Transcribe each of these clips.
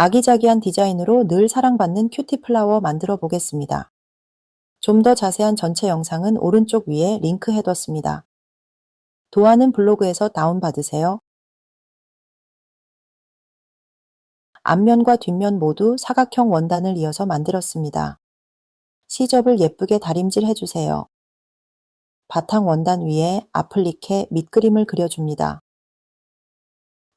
아기자기한 디자인으로 늘 사랑받는 큐티 플라워 만들어 보겠습니다. 좀 더 자세한 전체 영상은 오른쪽 위에 링크 해뒀습니다. 도안은 블로그에서 다운받으세요. 앞면과 뒷면 모두 사각형 원단을 이어서 만들었습니다. 시접을 예쁘게 다림질 해주세요. 바탕 원단 위에 아플리케 밑그림을 그려줍니다.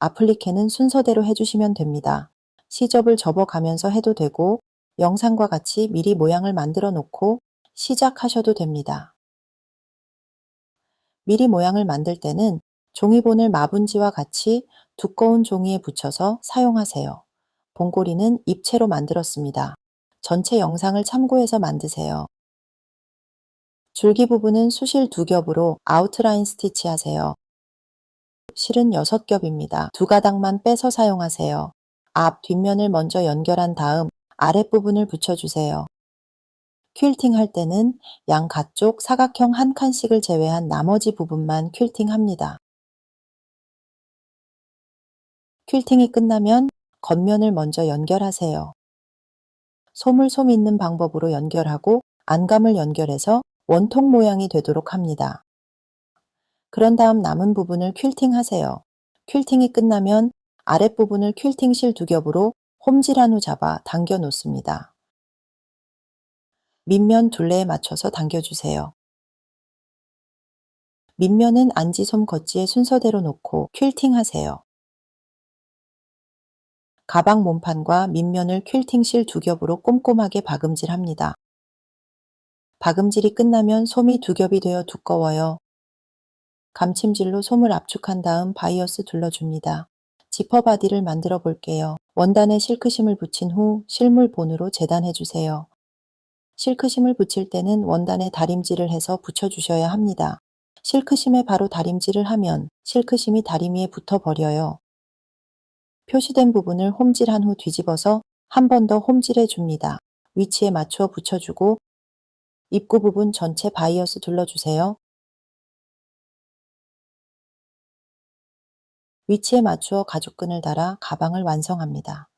아플리케는 순서대로 해주시면 됩니다. 시접을 접어가면서 해도 되고 영상과 같이 미리 모양을 만들어 놓고 시작하셔도 됩니다. 미리 모양을 만들 때는 종이본을 마분지와 같이 두꺼운 종이에 붙여서 사용하세요. 봉고리는 입체로 만들었습니다. 전체 영상을 참고해서 만드세요. 줄기 부분은 수실 두 겹으로 아웃라인 스티치 하세요. 실은 6겹입니다. 두 가닥만 빼서 사용하세요. 앞, 뒷면을 먼저 연결한 다음 아랫부분을 붙여주세요. 퀼팅 할 때는 양 가쪽 사각형 한 칸씩을 제외한 나머지 부분만 퀼팅 합니다. 퀼팅이 끝나면 겉면을 먼저 연결하세요. 솜을 솜 있는 방법으로 연결하고 안감을 연결해서 원통 모양이 되도록 합니다. 그런 다음 남은 부분을 퀼팅 하세요. 퀼팅이 끝나면 아랫부분을 퀼팅 실 두 겹으로 홈질한 후 잡아 당겨 놓습니다. 밑면 둘레에 맞춰서 당겨주세요. 밑면은 안지솜 겉지에 순서대로 놓고 퀼팅 하세요. 가방 몸판과 밑면을 퀼팅 실 두 겹으로 꼼꼼하게 박음질 합니다. 박음질이 끝나면 솜이 두 겹이 되어 두꺼워요. 감침질로 솜을 압축한 다음 바이어스 둘러줍니다. 지퍼 바디를 만들어 볼게요. 원단에 실크심을 붙인 후 실물 본으로 재단해 주세요. 실크심을 붙일 때는 원단에 다림질을 해서 붙여주셔야 합니다. 실크심에 바로 다림질을 하면 실크심이 다림 위에 붙어 버려요. 표시된 부분을 홈질한 후 뒤집어서 한 번 더 홈질해 줍니다. 위치에 맞추어 붙여주고 입구 부분 전체 바이어스 둘러주세요. 위치에 맞추어 가죽끈을 달아 가방을 완성합니다.